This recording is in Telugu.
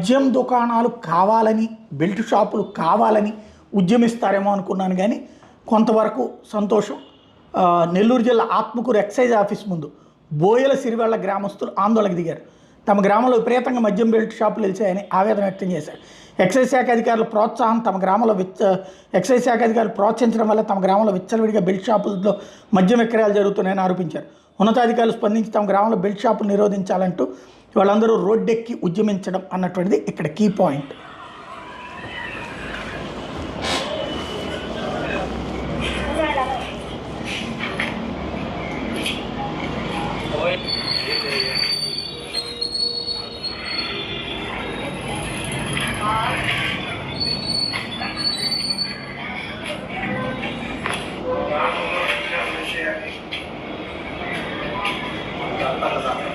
మద్యం దుకాణాలు కావాలని బెల్ట్ షాపులు కావాలని ఉద్యమిస్తారేమో అనుకున్నాను కానీ కొంతవరకు సంతోషం. నెల్లూరు జిల్లా ఆత్మకూరు ఎక్సైజ్ ఆఫీస్ ముందు బోయల సిరివెళ్ళ గ్రామస్తులు ఆందోళనకు దిగారు. తమ గ్రామంలో విపరీతంగా మద్యం బెల్ట్ షాపులు వెలిచాయని ఆవేదన వ్యక్తం చేశారు. ఎక్సైజ్ శాఖ అధికారుల ప్రోత్సాహం తమ గ్రామంలో విచ్చ ఎక్సైజ్ శాఖ అధికారులు ప్రోత్సహించడం వల్ల తమ గ్రామంలో విచ్చలవిడిగా బెల్ట్ షాపులతో మద్యం విక్రయాలు జరుగుతున్నాయని ఆరోపించారు. ఉన్నతాధికారులు స్పందించి తమ గ్రామంలో బెల్ట్ షాపులు నిరోధించాలంటూ వాళ్ళందరూ రోడ్డెక్కి ఉద్యమించడం అన్నటువంటిది ఇక్కడ కీ పాయింట్. Obrigado.